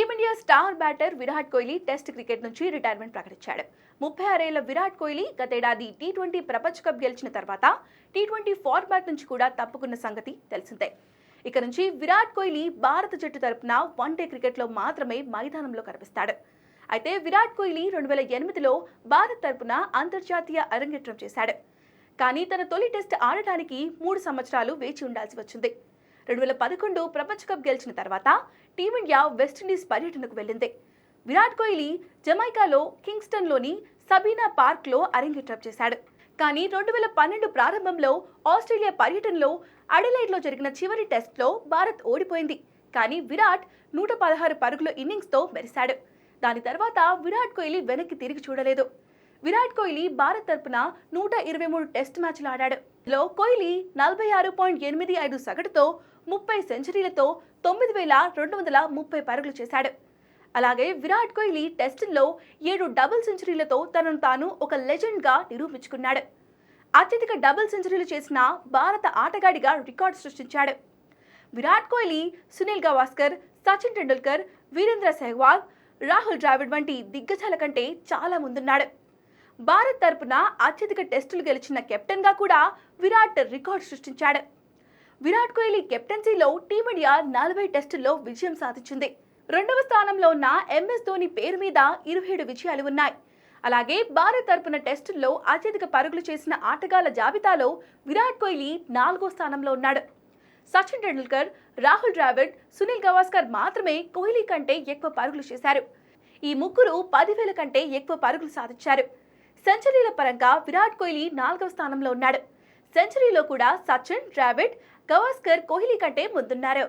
Team India star batter Virat Kohli test cricket నుంచి retirement ప్రకటించాడు. ముప్పై ఆరేళ్ళ విరాట్ కోహ్లీ గతేడాది టీ ట్వంటీ ప్రపంచ కప్ గెలిచిన తర్వాత టీ ట్వంటీ ఫార్మాట్ నుంచి కూడా తప్పుకున్న సంగతి తెలిసిందే. ఇక నుంచి విరాట్ కోహ్లీ భారత జట్టు తరపున వన్డే క్రికెట్లో మాత్రమే మైదానంలో కనిపిస్తాడు. అయితే విరాట్ కోహ్లీ రెండు వేల ఎనిమిదిలో భారత్ తరపున అంతర్జాతీయ అరంగేట్రం చేశాడు. కానీ తన తొలి టెస్ట్ ఆడటానికి మూడు సంవత్సరాలు వేచి ఉండాల్సి వచ్చింది. రెండు వేల పదకొండు ప్రపంచ కప్ గెలిచిన తర్వాత టీమిండియా వెస్టిండీస్ పర్యటనకు వెళ్ళింది. విరాట్ కోహ్లీ జమైకాలో కింగ్స్టన్లోని సబీనా పార్క్లో అరంగేట్రం చేశాడు. కానీ రెండు వేల పన్నెండు ప్రారంభంలో ఆస్ట్రేలియా పర్యటనలో అడిలైడ్లో జరిగిన చివరి టెస్ట్లో భారత్ ఓడిపోయింది. కానీ విరాట్ నూట పదహారు పరుగుల ఇన్నింగ్స్తో మెరిశాడు. దాని తర్వాత విరాట్ కోహ్లీ వెనక్కి తిరిగి చూడలేదు. విరాట్ కోహ్లీ భారత్ తరపున నూట ఇరవై మూడు టెస్ట్ మ్యాచ్లు ఆడాడు. లో కోహ్లీ నలభై ఆరు పాయింట్ ఎనిమిది ఐదు సగటుతో ముప్పై సెంచరీలతో తొమ్మిది వేల రెండు వందల ముప్పై పరుగులు చేశాడు. అలాగే విరాట్ కోహ్లీ టెస్టుల్లో ఏడు డబుల్ సెంచరీలతో తనను తాను ఒక లెజెండ్గా నిరూపించుకున్నాడు. అత్యధిక డబుల్ సెంచరీలు చేసిన భారత ఆటగాడిగా రికార్డు సృష్టించాడు. విరాట్ కోహ్లీ సునీల్ గవాస్కర్ సచిన్ టెండూల్కర్ వీరేంద్ర సెహ్వాగ్ రాహుల్ ద్రావిడ్ వంటి దిగ్గజాల కంటే చాలా ముందున్నాడు. భారత్ తరపున అత్యధిక టెస్టులు గెలిచిన కెప్టెన్గా కూడా విరాట్ రికార్డు సృష్టించాడు. విరాట్ కోహ్లీ కెప్టెన్సీలో టీమిండియా నలభై టెస్టుల్లో విజయం సాధించింది. రెండవ స్థానంలో ఉన్న ఎంఎస్ ధోని పేరు మీద ఇరవై ఏడు విజయాలు ఉన్నాయి. అలాగే భారత్ తరపున టెస్టుల్లో అత్యధిక పరుగులు చేసిన ఆటగాళ్ళ జాబితాలో విరాట్ కోహ్లీ నాలుగో స్థానంలో ఉన్నాడు. సచిన్ టెండూల్కర్ రాహుల్ ద్రావిడ్ సునీల్ గవాస్కర్ మాత్రమే కోహ్లీ కంటే ఎక్కువ పరుగులు చేశారు. ఈ ముగ్గురు పదివేల కంటే ఎక్కువ పరుగులు సాధించారు. సెంచరీల పరంగా విరాట్ కోహ్లీ నాలుగవ స్థానంలో ఉన్నాడు. సెంచరీలో కూడా సచిన్ ద్రావిడ్ గవాస్కర్ కోహ్లీ కంటే ముందున్నారు.